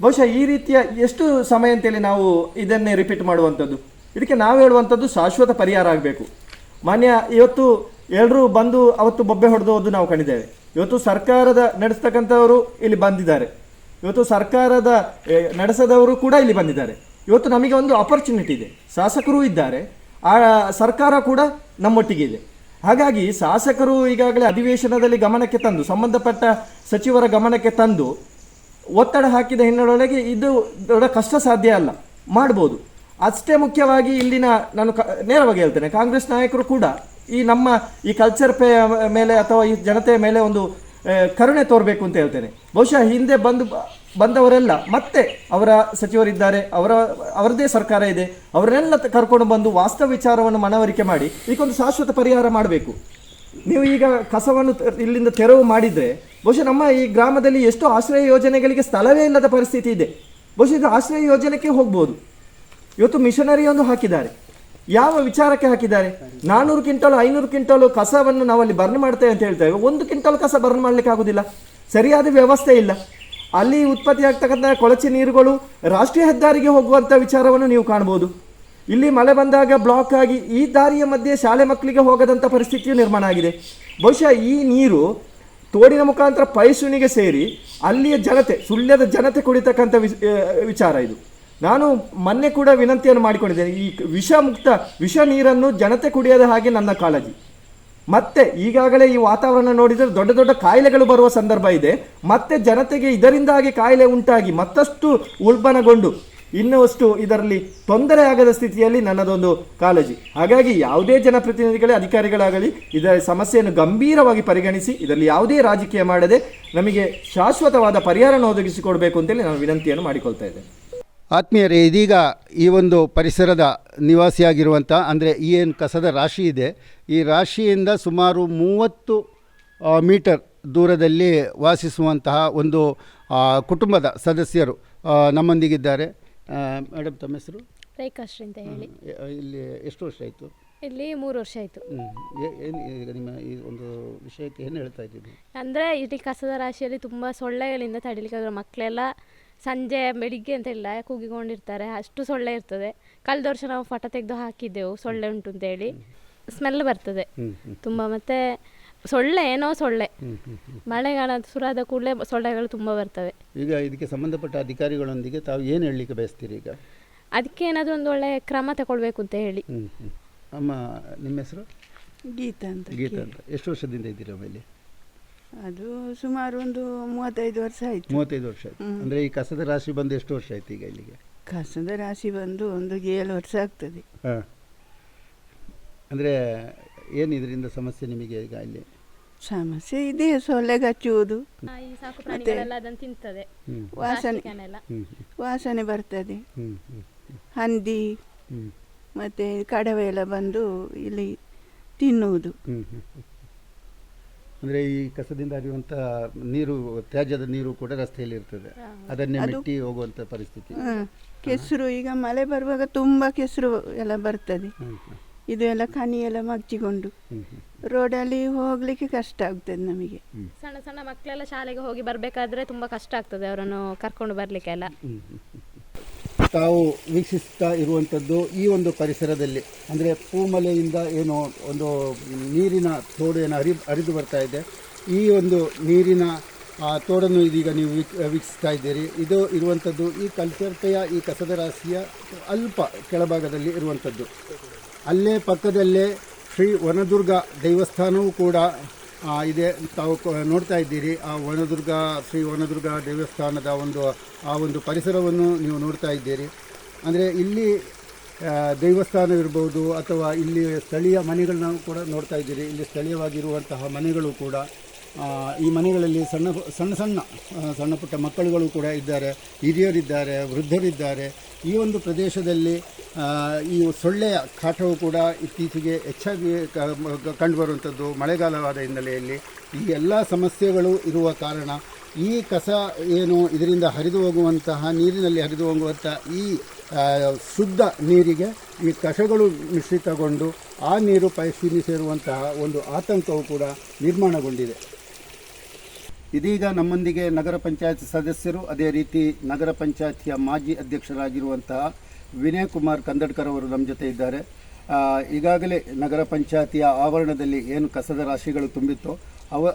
ಬಹುಶಃ ಈ ರೀತಿಯ ಎಷ್ಟು ಸಮಯ ಅಂತೇಳಿ ನಾವು ಇದನ್ನೇ ರಿಪೀಟ್ ಮಾಡುವಂಥದ್ದು. ಇದಕ್ಕೆ ನಾವು ಹೇಳುವಂಥದ್ದು ಶಾಶ್ವತ ಪರಿಹಾರ ಆಗಬೇಕು. ಮಾನ್ಯ, ಇವತ್ತು ಎಲ್ಲರೂ ಬಂದು ಅವತ್ತು ಬೊಬ್ಬೆ ಹೊಡೆದು ನಾವು ಕಂಡಿದ್ದೇವೆ. ಇವತ್ತು ಸರ್ಕಾರದ ನಡೆಸ್ತಕ್ಕಂಥವರು ಇಲ್ಲಿ ಬಂದಿದ್ದಾರೆ. ಇವತ್ತು ಸರ್ಕಾರದ ನಡೆಸದವರು ಕೂಡ ಇಲ್ಲಿ ಬಂದಿದ್ದಾರೆ. ಇವತ್ತು ನಮಗೆ ಒಂದು ಅಪರ್ಚುನಿಟಿ ಇದೆ. ಶಾಸಕರು ಇದ್ದಾರೆ. ಆ, ಸರ್ಕಾರ ಕೂಡ ನಮ್ಮೊಟ್ಟಿಗೆ ಇದೆ. ಹಾಗಾಗಿ ಶಾಸಕರು ಈಗಾಗಲೇ ಅಧಿವೇಶನದಲ್ಲಿ ಗಮನಕ್ಕೆ ತಂದು, ಸಂಬಂಧಪಟ್ಟ ಸಚಿವರ ಗಮನಕ್ಕೆ ತಂದು, ಒತ್ತಡ ಹಾಕಿದ ಹಿನ್ನೆಲೆಯೊಳಗೆ ಇದು ದೊಡ್ಡ ಕಷ್ಟ ಸಾಧ್ಯ ಅಲ್ಲ. ಮಾಡ್ಬೋದು. ಅಷ್ಟೇ ಮುಖ್ಯವಾಗಿ ಇಲ್ಲಿನ, ನಾನು ನೇರವಾಗಿ ಹೇಳ್ತೇನೆ, ಕಾಂಗ್ರೆಸ್ ನಾಯಕರು ಕೂಡ ಈ ನಮ್ಮ ಈ ಕಲ್ಚರ್ ಪೇ ಮೇಲೆ ಅಥವಾ ಈ ಜನತೆಯ ಮೇಲೆ ಒಂದು ಕರುಣೆ ತೋರಬೇಕು ಅಂತ ಹೇಳ್ತೇನೆ. ಬಹುಶಃ ಹಿಂದೆ ಬಂದು, ಬಂದವರೆಲ್ಲ ಮತ್ತೆ ಅವರ ಸಚಿವರಿದ್ದಾರೆ, ಅವರ, ಅವರದೇ ಸರ್ಕಾರ ಇದೆ, ಅವರನ್ನೆಲ್ಲ ಕರ್ಕೊಂಡು ಬಂದು ವಾಸ್ತವ ವಿಚಾರವನ್ನು ಮನವರಿಕೆ ಮಾಡಿ ಈಗೊಂದು ಶಾಶ್ವತ ಪರಿಹಾರ ಮಾಡಬೇಕು. ನೀವು ಈಗ ಕಸವನ್ನು ಇಲ್ಲಿಂದ ತೆರವು ಮಾಡಿದರೆ, ಬಹುಶಃ ನಮ್ಮ ಈ ಗ್ರಾಮದಲ್ಲಿ ಎಷ್ಟು ಆಶ್ರಯ ಯೋಜನೆಗಳಿಗೆ ಸ್ಥಳವೇ ಇಲ್ಲದ ಪರಿಸ್ಥಿತಿ ಇದೆ. ಬಹುಶಃ ಇದು ಆಶ್ರಯ ಯೋಜನೆಗೆ ಹೋಗ್ಬೋದು. ಇವತ್ತು ಮಿಷನರಿ ಒಂದು ಹಾಕಿದ್ದಾರೆ. ಯಾವ ವಿಚಾರಕ್ಕೆ ಹಾಕಿದ್ದಾರೆ? ನಾನೂರು ಕ್ವಿಂಟಲ್, ಐನೂರು ಕ್ವಿಂಟಲ್ ಕಸವನ್ನು ನಾವಲ್ಲಿ ಬರ್ನ್ ಮಾಡ್ತೇವೆ ಅಂತ ಹೇಳ್ತೇವೆ ಒಂದು ಕ್ವಿಂಟಲ್ ಕಸ ಬರ್ನ್ ಮಾಡ್ಲಿಕ್ಕೆ ಆಗುದಿಲ್ಲ. ಸರಿಯಾದ ವ್ಯವಸ್ಥೆ ಇಲ್ಲ. ಅಲ್ಲಿ ಉತ್ಪತ್ತಿ ಆಗ್ತಕ್ಕಂಥ ಕೊಳಚೆ ನೀರುಗಳು ರಾಷ್ಟ್ರೀಯ ಹೆದ್ದಾರಿಗೆ ಹೋಗುವಂಥ ವಿಚಾರವನ್ನು ನೀವು ಕಾಣ್ಬೋದು ಇಲ್ಲಿ ಮಳೆ ಬಂದಾಗ ಬ್ಲಾಕ್ ಆಗಿ ಈ ದಾರಿಯ ಮಧ್ಯೆ ಶಾಲೆ ಮಕ್ಕಳಿಗೆ ಹೋಗದಂಥ ಪರಿಸ್ಥಿತಿಯು ನಿರ್ಮಾಣ ಆಗಿದೆ. ಬಹುಶಃ ಈ ನೀರು ತೋಡಿನ ಮುಖಾಂತರ ಪೈಸುಣಿಗೆ ಸೇರಿ ಅಲ್ಲಿಯ ಜನತೆ, ಸುಳ್ಯದ ಜನತೆ ಕುಡಿತಕ್ಕಂಥ ವಿಚಾರ ಇದು. ನಾನು ಮೊನ್ನೆ ಕೂಡ ವಿನಂತಿಯನ್ನು ಮಾಡಿಕೊಂಡಿದ್ದೇನೆ. ಈ ವಿಷ ಮುಕ್ತ, ವಿಷ ನೀರನ್ನು ಜನತೆ ಕುಡಿಯದ ಹಾಗೆ ನನ್ನ ಕಾಳಜಿ. ಮತ್ತೆ ಈಗಾಗಲೇ ಈ ವಾತಾವರಣ ನೋಡಿದರೆ ದೊಡ್ಡ ದೊಡ್ಡ ಕಾಯಿಲೆಗಳು ಬರುವ ಸಂದರ್ಭ ಇದೆ. ಮತ್ತೆ ಜನತೆಗೆ ಇದರಿಂದಾಗಿ ಕಾಯಿಲೆ ಉಂಟಾಗಿ ಮತ್ತಷ್ಟು ಉಲ್ಬಣಗೊಂಡು ಇನ್ನಷ್ಟು ಇದರಲ್ಲಿ ತೊಂದರೆ ಆಗದ ಸ್ಥಿತಿಯಲ್ಲಿ ನನ್ನದೊಂದು ಕಾಳಜಿ. ಹಾಗಾಗಿ ಯಾವುದೇ ಜನಪ್ರತಿನಿಧಿಗಳೇ, ಅಧಿಕಾರಿಗಳಾಗಲಿ ಇದರ ಸಮಸ್ಯೆಯನ್ನು ಗಂಭೀರವಾಗಿ ಪರಿಗಣಿಸಿ ಇದರಲ್ಲಿ ಯಾವುದೇ ರಾಜಕೀಯ ಮಾಡದೆ ನಮಗೆ ಶಾಶ್ವತವಾದ ಪರಿಹಾರವನ್ನು ಒದಗಿಸಿಕೊಡಬೇಕು ಅಂತೇಳಿ ನಾನು ವಿನಂತಿಯನ್ನು ಮಾಡಿಕೊಳ್ತಾ ಇದ್ದೇನೆ. ಆತ್ಮೀಯರೇ ಇದೀಗ ಈ ಒಂದು ಪರಿಸರದ ನಿವಾಸಿಯಾಗಿರುವಂಥ ಅಂದರೆ ಈ ಏನು ಕಸದ ರಾಶಿ ಇದೆ ಈ ರಾಶಿಯಿಂದ ಸುಮಾರು ಮೂವತ್ತು ಮೀಟರ್ ದೂರದಲ್ಲಿ ವಾಸಿಸುವಂತಹ ಒಂದು ಕುಟುಂಬದ ಸದಸ್ಯರು ನಮ್ಮೊಂದಿಗಿದ್ದಾರೆ. ಮೇಡಮ್ ತಮ್ಮ ಹೆಸರು? ರೇಖಾಶ್ರೀ ಅಂತ ಹೇಳಿ. ಇಲ್ಲಿ ಎಷ್ಟು ವರ್ಷ ಆಯಿತು? ಇಲ್ಲಿ ಮೂರು ವರ್ಷ ಆಯಿತು. ಏನು ಈಗ ನಿಮ್ಮ ಈ ಒಂದು ವಿಷಯಕ್ಕೆ ಏನು ಹೇಳ್ತಾ ಇದ್ದೀವಿ ಅಂದರೆ ಇಲ್ಲಿ ಕಸದ ರಾಶಿಯಲ್ಲಿ ತುಂಬ ಸೊಳ್ಳೆಗಳಿಂದ ತಡಿಲಿಕ್ಕೆ ಮಕ್ಕಳೆಲ್ಲ ಸಂಜೆ ಬೆಳಿಗ್ಗೆ ಅಂತ ಇಲ್ಲ ಕೂಗಿಕೊಂಡಿರ್ತಾರೆ ಅಷ್ಟು ಸೊಳ್ಳೆ ಇರ್ತದೆ. ಕಳೆದ ವರ್ಷ ನಾವು ಫಟ ತೆಗೆದು ಹಾಕಿದ್ದೆವು ಸೊಳ್ಳೆ ಉಂಟು ಅಂತೇಳಿ ಸ್ಮೆಲ್ ಬರ್ತದೆ. ತುಂಬ ಮತ್ತು ಸೊಳ್ಳೆ ಏನೋ ಸೊಳ್ಳೆ. ಮಳೆಗಾಲ ಶುರು ಆದ ಮಳೆಗಾಲ ಶುರುವಾದ ಕೂಡಲೇ ಸೊಳ್ಳೆಗಳು ತುಂಬ ಬರ್ತವೆ. ಈಗ ಇದಕ್ಕೆ ಸಂಬಂಧಪಟ್ಟ ಅಧಿಕಾರಿಗಳೊಂದಿಗೆ ತಾವು ಏನು ಹೇಳಲಿಕ್ಕೆ ಬಯಸ್ತೀರಿ ಈಗ? ಅದಕ್ಕೆ ಏನಾದರೂ ಒಂದು ಒಳ್ಳೆ ಕ್ರಮ ತಗೊಳ್ಬೇಕು ಅಂತ ಹೇಳಿ. ಅಮ್ಮ ನಿಮ್ಮ ಹೆಸರು? ಗೀತಾ ಅಂತ ಗೀತಾ ಅಂತ. ಎಷ್ಟು ವರ್ಷದಿಂದ ಇದ್ದೀರಾ ಮೇಲೆ ಅದು ಸುಮಾರು ಒಂದು ಮೂವತ್ತೈದು ವರ್ಷ ಆಯ್ತು. ಮೂವತ್ತೈದು ವರ್ಷ ಆಯ್ತು. ಅಂದ್ರೆ ಈ ಕಸದ ರಾಶಿ ಬಂದು ಎಷ್ಟು ವರ್ಷ ಆಯ್ತು ಈಗ ಇಲ್ಲಿಗೆ? ಕಸದ ರಾಶಿ ಬಂದು ಒಂದು ಏಳು ವರ್ಷ ಆಗ್ತದೆ. ಅಂದ್ರೆ ಏನಿದ್ರಿಂದ ಏನು ಇದರಿಂದ ಸಮಸ್ಯೆ ನಿಮಗೆ ಈಗ ಇಲ್ಲಿ? ಸಮಸ್ಯೆ ಇದೆ ಸೊಳ್ಳೆ ಕಚ್ಚುವುದು ಆ, ಈ ಸಾಕು ಪ್ರಾಣಿಗಳೆಲ್ಲ ಅದನ್ನು ತಿಂತದೆ. ವಾಸನೆ. ವಾಸನೆ ಬರ್ತದೆ. ಹಂದಿ ಹ್ಮ್. ಮತ್ತೆ ಕಡವೆ ಎಲ್ಲ ಬಂದು ಇಲ್ಲಿ ತಿನ್ನುವುದು. ಹ್ಮ್. ಅಂದರೆ ಈ ಕಸದಿಂದ ಹರಿಯುವಂಥ ನೀರು ತ್ಯಾಜ್ಯದ ನೀರು ಕೂಡ ರಸ್ತೆಯಲ್ಲಿ ಇರ್ತದೆ. ಅದನ್ನೇ ಅದು- ಮೆಟ್ಟಿ ಹೋಗುವಂಥ ಪರಿಸ್ಥಿತಿ. ಹ, ಕೆಸರು ಈಗ ಮಳೆ ಬರುವಾಗ ತುಂಬ ಕೆಸರು ಎಲ್ಲ ಬರ್ತದೆ. ಇದು ಎಲ್ಲ ಕಣಿ ಎಲ್ಲ ಮಗ್ಚಿಕೊಂಡು. ರೋಡಲ್ಲಿ ಹೋಗ್ಲಿಕ್ಕೆ ಕಷ್ಟ ಆಗ್ತದೆ ನಮಗೆ. ಸಣ್ಣ ಸಣ್ಣ ಮಕ್ಕಳೆಲ್ಲ ಶಾಲೆಗೆ ಹೋಗಿ ಬರಬೇಕಾದ್ರೆ ತುಂಬ ಕಷ್ಟ ಆಗ್ತದೆ ಅವರನ್ನು ಕರ್ಕೊಂಡು ಬರಲಿಕ್ಕೆಲ್ಲ. ತಾವು ವೀಕ್ಷಿಸ್ತಾ ಇರುವಂಥದ್ದು ಈ ಒಂದು ಪರಿಸರದಲ್ಲಿ. ಅಂದರೆ ಪೂಮಲೆಯಿಂದ ಏನು ಒಂದು ನೀರಿನ ತೋಡು ಏನು ಹರಿ, ಹರಿದು ಬರ್ತಾ ಇದೆ. ಈ ಒಂದು ನೀರಿನ ತೋಡನ್ನು ಇದೀಗ ನೀವು ವೀಕ್, ವೀಕ್ಷಿಸ್ತಾ ಇದ್ದೀರಿ. ಇದು ಇರುವಂಥದ್ದು ಈ ಕಲ್ಚರ್ಪೆಯ ಈ ಕಸದ ರಾಶಿಯ ಅಲ್ಪ ಕೆಳಭಾಗದಲ್ಲಿ ಇರುವಂಥದ್ದು ಅಲ್ಲೇ ಪಕ್ಕದಲ್ಲೇ ಶ್ರೀ ವನದುರ್ಗ ದೇವಸ್ಥಾನವೂ ಕೂಡ ಇದೆ. ತಾವು ನೋಡ್ತಾ ಇದ್ದೀರಿ. ಆ, ವನದುರ್ಗ, ಶ್ರೀ ವನದುರ್ಗ ದೇವಸ್ಥಾನದ ಒಂದು, ಆ ಒಂದು ಪರಿಸರವನ್ನು ನೀವು ನೋಡ್ತಾ ಇದ್ದೀರಿ. ಅಂದರೆ ಇಲ್ಲಿ ದೇವಸ್ಥಾನವಿರ್ಬೋದು ಅಥವಾ ಇಲ್ಲಿ ಸ್ಥಳೀಯ ಮನೆಗಳನ್ನ ಕೂಡ ನೋಡ್ತಾ ಇದ್ದೀರಿ. ಇಲ್ಲಿ ಸ್ಥಳೀಯವಾಗಿರುವಂತಹ ಮನೆಗಳು ಕೂಡ. ಈ ಮನೆಗಳಲ್ಲಿ ಸಣ್ಣ ಸಣ್ಣ ಸಣ್ಣ ಸಣ್ಣ ಪುಟ್ಟ ಮಕ್ಕಳುಗಳು ಕೂಡ ಇದ್ದಾರೆ, ಹಿರಿಯರಿದ್ದಾರೆ, ವೃದ್ಧರಿದ್ದಾರೆ. ಈ ಒಂದು ಪ್ರದೇಶದಲ್ಲಿ ಈ ಸೊಳ್ಳೆಯ ಕಾಟವು ಕೂಡ ಇತ್ತೀಚೆಗೆ ಹೆಚ್ಚಾಗಿ ಕಂಡುಬರುವಂಥದ್ದು ಮಳೆಗಾಲವಾದ ಹಿನ್ನೆಲೆಯಲ್ಲಿ. ಈ ಎಲ್ಲ ಸಮಸ್ಯೆಗಳು ಇರುವ ಕಾರಣ ಈ ಕಸ ಏನು ಇದರಿಂದ ಹರಿದು ಹೋಗುವಂತಹ, ನೀರಿನಲ್ಲಿ ಹರಿದು ಹೋಗುವಂಥ ಈ ಶುದ್ಧ ನೀರಿಗೆ ಈ ಕಸಗಳು ಮಿಶ್ರಿತಗೊಂಡು ಆ ನೀರು ಪೈಸೀನಿ ಸೇರುವಂತಹ ಒಂದು ಆತಂಕವು ಕೂಡ ನಿರ್ಮಾಣಗೊಂಡಿದೆ. ಇದೀಗ ನಮ್ಮೊಂದಿಗೆ ನಗರ ಪಂಚಾಯತ್ ಸದಸ್ಯರು, ಅದೇ ರೀತಿ ನಗರ ಪಂಚಾಯತಿಯ ಮಾಜಿ ಅಧ್ಯಕ್ಷರಾಗಿರುವಂತಹ ವಿನಯ್ ಕುಮಾರ್ ಕಂದಡ್ಕರ್ ಅವರು ನಮ್ಮ ಜೊತೆ ಇದ್ದಾರೆ. ಈಗಾಗಲೇ ನಗರ ಪಂಚಾಯತಿಯ ಆವರಣದಲ್ಲಿ ಏನು ಕಸದ ರಾಶಿಗಳು ತುಂಬಿತ್ತೋ, ಅವ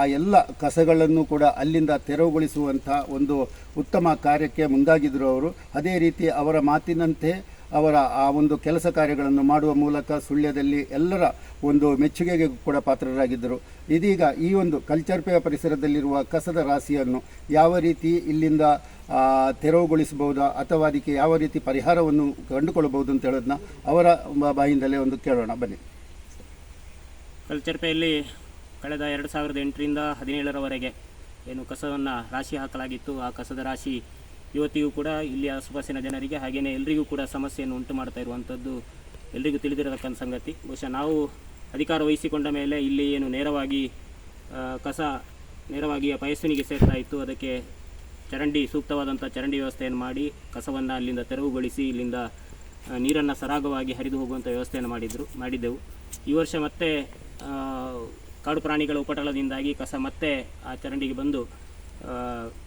ಆ ಎಲ್ಲ ಕಸಗಳನ್ನು ಕೂಡ ಅಲ್ಲಿಂದ ತೆರವುಗೊಳಿಸುವಂಥ ಒಂದು ಉತ್ತಮ ಕಾರ್ಯಕ್ಕೆ ಮುಂದಾಗಿದ್ದರು ಅವರು. ಅದೇ ರೀತಿ ಅವರ ಮಾತಿನಂತೆ ಅವರ ಆ ಒಂದು ಕೆಲಸ ಕಾರ್ಯಗಳನ್ನು ಮಾಡುವ ಮೂಲಕ ಸುಳ್ಯದಲ್ಲಿ ಎಲ್ಲರ ಒಂದು ಮೆಚ್ಚುಗೆಗೆ ಕೂಡ ಪಾತ್ರರಾಗಿದ್ದರು. ಇದೀಗ ಈ ಒಂದು ಕಲ್ಚರ್ಪೆಯ ಪರಿಸರದಲ್ಲಿರುವ ಕಸದ ರಾಶಿಯನ್ನು ಯಾವ ರೀತಿ ಇಲ್ಲಿಂದ ತೆರವುಗೊಳಿಸಬಹುದಾ ಅಥವಾ ಅದಕ್ಕೆ ಯಾವ ರೀತಿ ಪರಿಹಾರವನ್ನು ಕಂಡುಕೊಳ್ಳಬಹುದು ಅಂತ ಹೇಳೋದನ್ನ ಅವರ ಬಾಯಿಂದಲೇ ಒಂದು ಕೇಳೋಣ. ಬನ್ನಿ. ಕಲ್ಚರ್ಪೆಯಲ್ಲಿ ಕಳೆದ ಎರಡು ಸಾವಿರದ ಎಂಟರಿಂದ ಹದಿನೇಳರವರೆಗೆ ಏನು ಕಸವನ್ನು ರಾಶಿ ಹಾಕಲಾಗಿತ್ತು. ಆ ಕಸದ ರಾಶಿ ಇವತ್ತಿಗೂ ಕೂಡ ಇಲ್ಲಿ ಆಸುಪಾಸಿನ ಜನರಿಗೆ ಹಾಗೆಯೇ ಎಲ್ರಿಗೂ ಕೂಡ ಸಮಸ್ಯೆಯನ್ನು ಉಂಟು ಮಾಡ್ತಾ ಇರುವಂಥದ್ದು ಎಲ್ರಿಗೂ ತಿಳಿದಿರತಕ್ಕಂಥ ಸಂಗತಿ. ಬಹುಶಃ ನಾವು ಅಧಿಕಾರ ವಹಿಸಿಕೊಂಡ ಮೇಲೆ ಇಲ್ಲಿ ಏನು ನೇರವಾಗಿ ಕಸ ನೇರವಾಗಿ ಪಯಸ್ವಿನಿಗೆ ಸೇರ್ತಾ ಇತ್ತು. ಅದಕ್ಕೆ ಚರಂಡಿ, ಸೂಕ್ತವಾದಂಥ ಚರಂಡಿ ವ್ಯವಸ್ಥೆಯನ್ನು ಮಾಡಿ, ಕಸವನ್ನು ಅಲ್ಲಿಂದ ತೆರವುಗೊಳಿಸಿ, ಇಲ್ಲಿಂದ ನೀರನ್ನು ಸರಾಗವಾಗಿ ಹರಿದು ಹೋಗುವಂಥ ವ್ಯವಸ್ಥೆಯನ್ನು ಮಾಡಿದ್ರು, ಮಾಡಿದ್ದೆವು. ಈ ವರ್ಷ ಮತ್ತೆ ಕಾಡು ಪ್ರಾಣಿಗಳ ಉಪಟಳದಿಂದಾಗಿ ಕಸ ಮತ್ತೆ ಆ ಚರಂಡಿಗೆ ಬಂದು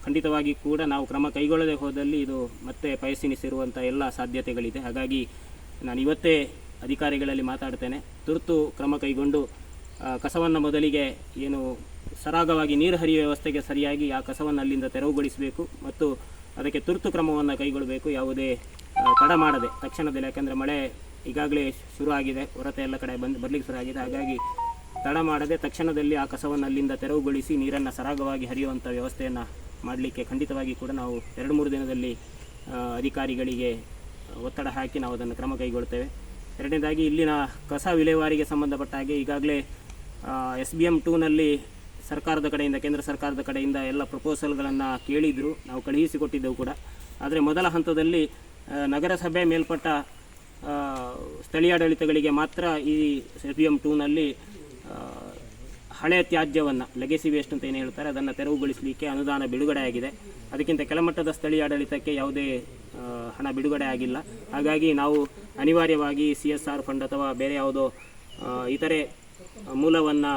ಖಂಡಿತವಾಗಿ ಕೂಡ ನಾವು ಕ್ರಮ ಕೈಗೊಳ್ಳದೆ ಹೋದಲ್ಲಿ ಇದು ಮತ್ತೆ ಪಯಸ್ಸಿನಿಸಿರುವಂಥ ಎಲ್ಲ ಸಾಧ್ಯತೆಗಳಿದೆ. ಹಾಗಾಗಿ ನಾನು ಇವತ್ತೇ ಅಧಿಕಾರಿಗಳಲ್ಲಿ ಮಾತಾಡ್ತೇನೆ. ತುರ್ತು ಕ್ರಮ ಕೈಗೊಂಡು ಕಸವನ್ನು ಮೊದಲಿಗೆ ಏನು ಸರಾಗವಾಗಿ ನೀರು ಹರಿಯುವ ವ್ಯವಸ್ಥೆಗೆ ಸರಿಯಾಗಿ ಆ ಕಸವನ್ನು ಅಲ್ಲಿಂದ ತೆರವುಗೊಳಿಸಬೇಕು ಮತ್ತು ಅದಕ್ಕೆ ತುರ್ತು ಕ್ರಮವನ್ನು ಕೈಗೊಳ್ಳಬೇಕು. ಯಾವುದೇ ತಡ ಮಾಡದೆ ತಕ್ಷಣದಲ್ಲಿ, ಯಾಕಂದರೆ ಮಳೆ ಈಗಾಗಲೇ ಶುರು ಆಗಿದೆ, ಹೊರತೆ ಎಲ್ಲ ಕಡೆ ಬಂದು, ಬರಲಿಕ್ಕೆ ಶುರು ಆಗಿದೆ. ಹಾಗಾಗಿ ತಡ ಮಾಡದೆ ತಕ್ಷಣದಲ್ಲಿ ಆ ಕಸವನ್ನು ಅಲ್ಲಿಂದ ತೆರವುಗೊಳಿಸಿ ನೀರನ್ನು ಸರಾಗವಾಗಿ ಹರಿಯುವಂಥ ವ್ಯವಸ್ಥೆಯನ್ನು ಮಾಡಲಿಕ್ಕೆ ಖಂಡಿತವಾಗಿ ಕೂಡ ನಾವು ಎರಡು ಮೂರು ದಿನದಲ್ಲಿ ಅಧಿಕಾರಿಗಳಿಗೆ ಒತ್ತಡ ಹಾಕಿ ನಾವು ಅದನ್ನು ಕ್ರಮ ಕೈಗೊಳ್ತೇವೆ. ಎರಡನೇದಾಗಿ ಇಲ್ಲಿನ ಕಸ ವಿಲೇವಾರಿಗೆ ಸಂಬಂಧಪಟ್ಟ ಹಾಗೆ ಈಗಾಗಲೇ ಎಸ್ ಬಿ ಎಂ ಟೂನಲ್ಲಿ ಸರ್ಕಾರದ ಕಡೆಯಿಂದ, ಕೇಂದ್ರ ಸರ್ಕಾರದ ಕಡೆಯಿಂದ ಎಲ್ಲ ಪ್ರಪೋಸಲ್ಗಳನ್ನು ಕೇಳಿದರು. ನಾವು ಕಳುಹಿಸಿಕೊಟ್ಟಿದ್ದೆವು ಕೂಡ. ಆದರೆ ಮೊದಲ ಹಂತದಲ್ಲಿ ನಗರಸಭೆ ಮೇಲ್ಪಟ್ಟ ಸ್ಥಳೀಯ ಸ್ಥಳೀಯಾಡಳಿತಗಳಿಗೆ ಮಾತ್ರ ಈ ಎಸ್ ಬಿ ಎಂ ಟೂನಲ್ಲಿ ಹಳೆ ತ್ಯಾಜ್ಯವನ್ನು ಲೆಗೆಸಿ ವೇಸ್ಟ್ ಅಂತ ಏನು ಹೇಳ್ತಾರೆ, ಅದನ್ನು ತೆರವುಗೊಳಿಸಲಿಕ್ಕೆ ಅನುದಾನ ಬಿಡುಗಡೆಯಾಗಿದೆ ಅದಕ್ಕಿಂತ ಕೆಳಮಟ್ಟದ ಸ್ಥಳೀಯ ಆಡಳಿತಕ್ಕೆ ಯಾವುದೇ ಹಣ ಬಿಡುಗಡೆ ಆಗಿಲ್ಲ. ಹಾಗಾಗಿ ನಾವು ಅನಿವಾರ್ಯವಾಗಿ ಸಿ ಎಸ್ ಆರ್ ಫಂಡ್ ಅಥವಾ ಬೇರೆ ಯಾವುದೋ ಇತರೆ ಮೂಲವನ್ನು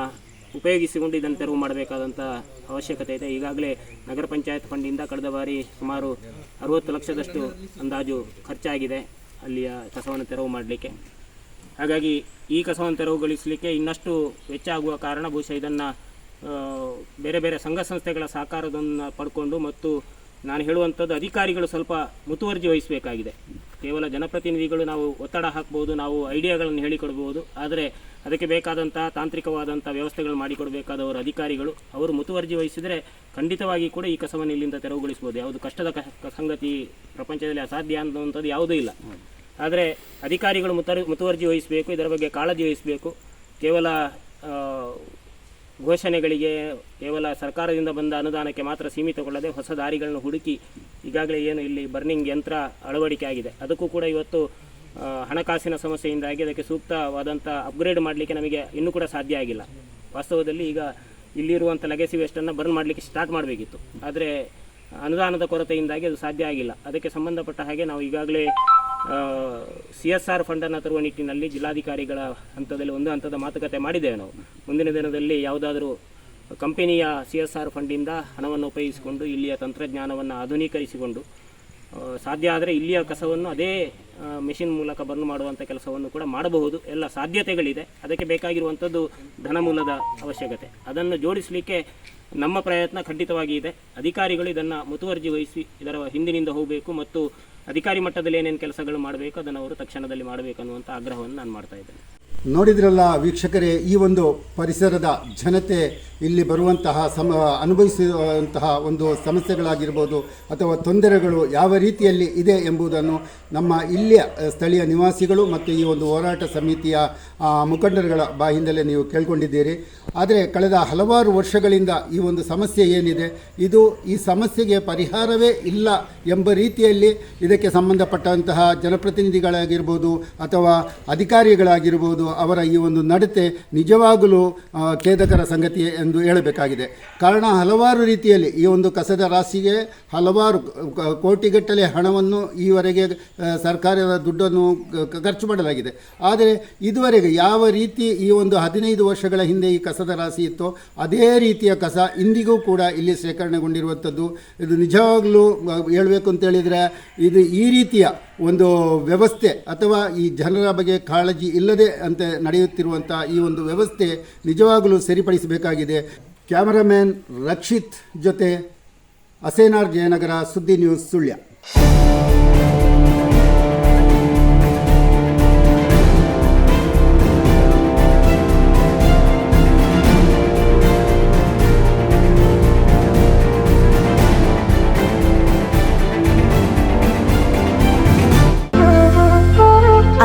ಉಪಯೋಗಿಸಿಕೊಂಡು ಇದನ್ನು ತೆರವು ಮಾಡಬೇಕಾದಂಥ ಅವಶ್ಯಕತೆ ಇದೆ. ಈಗಾಗಲೇ ನಗರ ಪಂಚಾಯತ್ ಫಂಡಿಂದ ಕಳೆದ ಬಾರಿ ಸುಮಾರು ಅರುವತ್ತು ಲಕ್ಷದಷ್ಟು ಅಂದಾಜು ಖರ್ಚಾಗಿದೆ ಅಲ್ಲಿಯ ಕಸವನ್ನು ತೆರವು ಮಾಡಲಿಕ್ಕೆ. ಹಾಗಾಗಿ ಈ ಕಸವನ್ನು ತೆರವುಗೊಳಿಸಲಿಕ್ಕೆ ಇನ್ನಷ್ಟು ವೆಚ್ಚ ಆಗುವ ಕಾರಣ ಬಹುಶಃ ಇದನ್ನು ಬೇರೆ ಬೇರೆ ಸಂಘ ಸಂಸ್ಥೆಗಳ ಸಹಕಾರದನ್ನು ಪಡ್ಕೊಂಡು ಮತ್ತು ನಾನು ಹೇಳುವಂಥದ್ದು ಅಧಿಕಾರಿಗಳು ಸ್ವಲ್ಪ ಮುತುವರ್ಜಿ ವಹಿಸಬೇಕಾಗಿದೆ. ಕೇವಲ ಜನಪ್ರತಿನಿಧಿಗಳು ನಾವು ಒತ್ತಡ ಹಾಕ್ಬೋದು, ನಾವು ಐಡಿಯಾಗಳನ್ನು ಹೇಳಿಕೊಡ್ಬೋದು, ಆದರೆ ಅದಕ್ಕೆ ಬೇಕಾದಂಥ ತಾಂತ್ರಿಕವಾದಂಥ ವ್ಯವಸ್ಥೆಗಳು ಮಾಡಿಕೊಡಬೇಕಾದವರು ಅಧಿಕಾರಿಗಳು. ಅವರು ಮುತುವರ್ಜಿ ವಹಿಸಿದರೆ ಖಂಡಿತವಾಗಿ ಕೂಡ ಈ ಕಸವನ್ನು ಇಲ್ಲಿಂದ ತೆರವುಗೊಳಿಸ್ಬೋದು. ಯಾವುದು ಕಷ್ಟದ ಸಂಗತಿ ಪ್ರಪಂಚದಲ್ಲಿ ಅಸಾಧ್ಯ ಅನ್ನುವಂಥದ್ದು ಯಾವುದೂ ಇಲ್ಲ. ಆದರೆ ಅಧಿಕಾರಿಗಳು ಮುತರ್, ಮುತುವರ್ಜಿ ವಹಿಸಬೇಕು, ಇದರ ಬಗ್ಗೆ ಕಾಳಜಿ ವಹಿಸಬೇಕು. ಕೇವಲ ಘೋಷಣೆಗಳಿಗೆ ಕೇವಲ ಸರ್ಕಾರದಿಂದ ಬಂದ ಅನುದಾನಕ್ಕೆ ಮಾತ್ರ ಸೀಮಿತಗೊಳ್ಳದೆ ಹೊಸ ದಾರಿಗಳನ್ನು ಹುಡುಕಿ ಈಗಾಗಲೇ ಏನು ಇಲ್ಲಿ ಬರ್ನಿಂಗ್ ಯಂತ್ರ ಅಳವಡಿಕೆ ಆಗಿದೆ. ಅದಕ್ಕೂ ಕೂಡ ಇವತ್ತು ಹಣಕಾಸಿನ ಸಮಸ್ಯೆಯಿಂದಾಗಿ ಅದಕ್ಕೆ ಸೂಕ್ತವಾದಂಥ ಅಪ್ಗ್ರೇಡ್ ಮಾಡಲಿಕ್ಕೆ ನಮಗೆ ಇನ್ನೂ ಕೂಡ ಸಾಧ್ಯ ಆಗಿಲ್ಲ. ವಾಸ್ತವದಲ್ಲಿ ಈಗ ಇಲ್ಲಿರುವಂಥ ಲೆಗೆಸಿ ವೇಸ್ಟನ್ನು ಬರ್ನ್ ಮಾಡಲಿಕ್ಕೆ ಸ್ಟಾರ್ಟ್ ಮಾಡಬೇಕಿತ್ತು. ಆದರೆ ಅನುದಾನದ ಕೊರತೆಯಿಂದಾಗಿ ಅದು ಸಾಧ್ಯ ಆಗಿಲ್ಲ. ಅದಕ್ಕೆ ಸಂಬಂಧಪಟ್ಟ ಹಾಗೆ ನಾವು ಈಗಾಗಲೇ ಸಿ ಎಸ್ ಆರ್ ಫಂಡನ್ನು ತರುವ ನಿಟ್ಟಿನಲ್ಲಿ ಜಿಲ್ಲಾಧಿಕಾರಿಗಳ ಹಂತದಲ್ಲಿ ಒಂದು ಹಂತದ ಮಾತುಕತೆ ಮಾಡಿದ್ದೇವೆ ನಾವು. ಮುಂದಿನ ದಿನದಲ್ಲಿ ಯಾವುದಾದರೂ ಕಂಪನಿಯ ಸಿ ಎಸ್ ಆರ್ ಫಂಡಿಂದ ಹಣವನ್ನು ಉಪಯೋಗಿಸಿಕೊಂಡು ಇಲ್ಲಿಯ ತಂತ್ರಜ್ಞಾನವನ್ನು ಆಧುನೀಕರಿಸಿಕೊಂಡು ಸಾಧ್ಯ ಆದರೆ ಇಲ್ಲಿಯ ಕಸವನ್ನು ಅದೇ ಮೆಷಿನ್ ಮೂಲಕ ಬರ್ನ್ ಮಾಡುವಂಥ ಕೆಲಸವನ್ನು ಕೂಡ ಮಾಡಬಹುದು. ಎಲ್ಲ ಸಾಧ್ಯತೆಗಳಿದೆ. ಅದಕ್ಕೆ ಬೇಕಾಗಿರುವಂಥದ್ದು ಧನಮೂಲದ ಅವಶ್ಯಕತೆ. ಅದನ್ನು ಜೋಡಿಸಲಿಕ್ಕೆ ನಮ್ಮ ಪ್ರಯತ್ನ ಖಂಡಿತವಾಗಿ ಇದೆ. ಅಧಿಕಾರಿಗಳು ಇದನ್ನು ಮುತುವರ್ಜಿ ವಹಿಸಿ, ಇದರ ಹಿಂದಿನಿಂದ ಹೋಗಬೇಕು ಮತ್ತು ಅಧಿಕಾರಿ ಮಟ್ಟದಲ್ಲಿ ಏನೇನು ಕೆಲಸಗಳು ಮಾಡಬೇಕು ಅದನ್ನು ಅವರು ತಕ್ಷಣದಲ್ಲಿ ಮಾಡಬೇಕು ಅನ್ನುವಂಥ ಆಗ್ರಹವನ್ನು ನಾನು ಮಾಡ್ತಾ ಇದ್ದೇನೆ. ನೋಡಿದ್ರಲ್ಲ ವೀಕ್ಷಕರೇ, ಈ ಒಂದು ಪರಿಸರದ ಜನತೆ ಇಲ್ಲಿ ಬರುವಂತಹ ಸಮ, ಅನುಭವಿಸುವಂತಹ ಒಂದು ಸಮಸ್ಯೆಗಳಾಗಿರ್ಬೋದು ಅಥವಾ ತೊಂದರೆಗಳು ಯಾವ ರೀತಿಯಲ್ಲಿ ಇದೆ ಎಂಬುದನ್ನು ನಮ್ಮ ಇಲ್ಲಿಯ ಸ್ಥಳೀಯ ನಿವಾಸಿಗಳು ಮತ್ತು ಈ ಒಂದು ಹೋರಾಟ ಸಮಿತಿಯ ಮುಖಂಡರುಗಳ ಬಾಯಿಂದಲೇ ನೀವು ಕೇಳ್ಕೊಂಡಿದ್ದೀರಿ. ಆದರೆ ಕಳೆದ ಹಲವಾರು ವರ್ಷಗಳಿಂದ ಈ ಒಂದು ಸಮಸ್ಯೆ ಏನಿದೆ, ಇದು ಈ ಸಮಸ್ಯೆಗೆ ಪರಿಹಾರವೇ ಇಲ್ಲ ಎಂಬ ರೀತಿಯಲ್ಲಿ ಇದಕ್ಕೆ ಸಂಬಂಧಪಟ್ಟಂತಹ ಜನಪ್ರತಿನಿಧಿಗಳಾಗಿರ್ಬೋದು ಅಥವಾ ಅಧಿಕಾರಿಗಳಾಗಿರ್ಬೋದು ಅವರ ಈ ಒಂದು ನಡತೆ ನಿಜವಾಗಲೂ ಖೇದಕರ ಸಂಗತಿ ಎಂದು ಹೇಳಬೇಕಾಗಿದೆ. ಕಾರಣ ಹಲವಾರು ರೀತಿಯಲ್ಲಿ ಈ ಒಂದು ಕಸದ ರಾಶಿಗೆ ಹಲವಾರು ಕೋಟಿಗಟ್ಟಲೆ ಹಣವನ್ನು ಈವರೆಗೆ ಸರ್ಕಾರದ ದುಡ್ಡನ್ನು ಖರ್ಚು ಮಾಡಲಾಗಿದೆ. ಆದರೆ ಇದುವರೆಗೆ ಯಾವ ರೀತಿ ಈ ಒಂದು ಹದಿನೈದು ವರ್ಷಗಳ ಹಿಂದೆ ಈ ಕಸದ ರಾಶಿ ಇತ್ತೋ, ಅದೇ ರೀತಿಯ ಕಸ ಇಂದಿಗೂ ಕೂಡ ಇಲ್ಲಿ ಶೇಖರಣೆಗೊಂಡಿರುವಂಥದ್ದು. ಇದು ನಿಜವಾಗಲೂ ಹೇಳಬೇಕು ಅಂತ ಹೇಳಿದರೆ, ಇದು ಈ ರೀತಿಯ ಒಂದು ವ್ಯವಸ್ಥೆ ಅಥವಾ ಈ ಜನರ ಬಗ್ಗೆ ಕಾಳಜಿ ಇಲ್ಲದೆ ಅಂತ ನಡೆಯುತ್ತಿರುವಂಥ ಈ ಒಂದು ವ್ಯವಸ್ಥೆ ನಿಜವಾಗಲೂ ಸರಿಪಡಿಸಬೇಕಾಗಿದೆ. ಕ್ಯಾಮರಾಮ್ಯಾನ್ ರಕ್ಷಿತ್ ಜೊತೆ ಅಸೇನಾರ್ ಜಯನಗರ ಸುದ್ದಿ ನ್ಯೂಸ್ ಸುಳ್ಯ.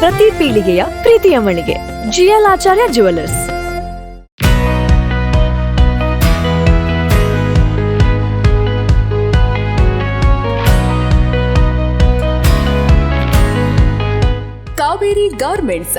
ಪ್ರತಿ ಪೀಳಿಗೆಯ ಪ್ರೀತಿಯ ಮಳಿಗೆ. GL Acharya jewellers Kaveri garments.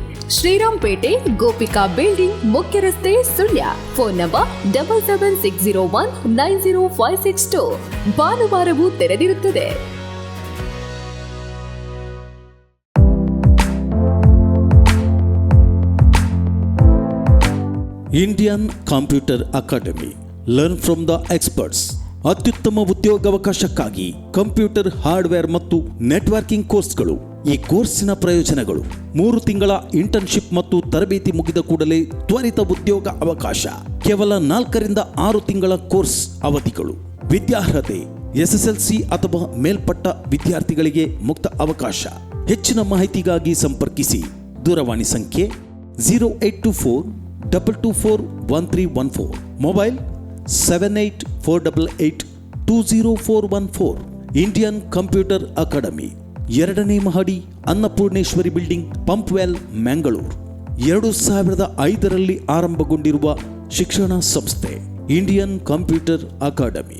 Shrirampete Gopika building ಮುಖ್ಯ ರಸ್ತೆ Sullia. Phone number double seven six zero one nine zero five six two ಭಾನುವಾರವೂ ತೆರೆದಿರುತ್ತದೆ. Indian computer academy learn from the experts ಅತ್ಯುತ್ತಮ ಉದ್ಯೋಗಾವಕಾಶಕ್ಕಾಗಿ ಕಂಪ್ಯೂಟರ್ ಹಾರ್ಡ್ವೇರ್ ಮತ್ತು ನೆಟ್ವರ್ಕಿಂಗ್ ಕೋರ್ಸ್ಗಳು ಈ ಕೋರ್ಸಿನ ಪ್ರಯೋಜನಗಳು ಮೂರು ತಿಂಗಳ ಇಂಟರ್ನ್ಶಿಪ್ ಮತ್ತು ತರಬೇತಿ ಮುಗಿದ ಕೂಡಲೇ ತ್ವರಿತ ಉದ್ಯೋಗ ಅವಕಾಶ. ಕೇವಲ ನಾಲ್ಕರಿಂದ ಆರು ತಿಂಗಳ ಕೋರ್ಸ್ ಅವಧಿಗಳು. ವಿದ್ಯಾರ್ಹತೆ, ಎಸ್ಎಸ್ಎಲ್ಸಿ ಅಥವಾ ಮೇಲ್ಪಟ್ಟ ವಿದ್ಯಾರ್ಥಿಗಳಿಗೆ ಮುಕ್ತ ಅವಕಾಶ. ಹೆಚ್ಚಿನ ಮಾಹಿತಿಗಾಗಿ ಸಂಪರ್ಕಿಸಿ. ದೂರವಾಣಿ ಸಂಖ್ಯೆ zero eight two four double two four one three one four. Mobile seven eight four double eight two zero four one four. Indian computer academy. ಎರಡನೇ ಮಹಡಿ ಅನ್ನಪೂರ್ಣೇಶ್ವರಿ ಬಿಲ್ಡಿಂಗ್, ಪಂಪ್ವೆಲ್ ಮ್ಯಾಂಗಳೂರು ಎರಡು ಸಾವಿರದ ಐದರಲ್ಲಿ ಆರಂಭಗೊಂಡಿರುವ ಶಿಕ್ಷಣ ಸಂಸ್ಥೆ, Indian computer academy.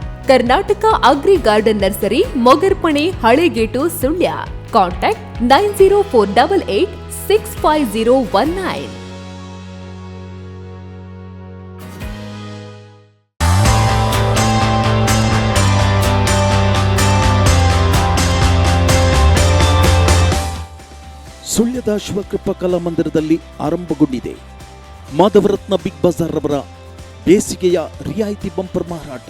Karnataka agri garden nursery, Mogarpane, Halegate, Sullia. Contact nine zero four double eight six five zero one nine. ಸುಳ್ಯದ ಶಿವಕೃಪ ಕಲಾಮಂದಿರದಲ್ಲಿ ಆರಂಭಗೊಂಡಿದೆ. ಮಾಧವರತ್ನ ಬಿಗ್ ಬಜಾರ್ ಅವರ ಬೇಸಿಗೆಯ ರಿಯಾಯಿತಿ ಬಂಪರ್ ಮಾರಾಟ.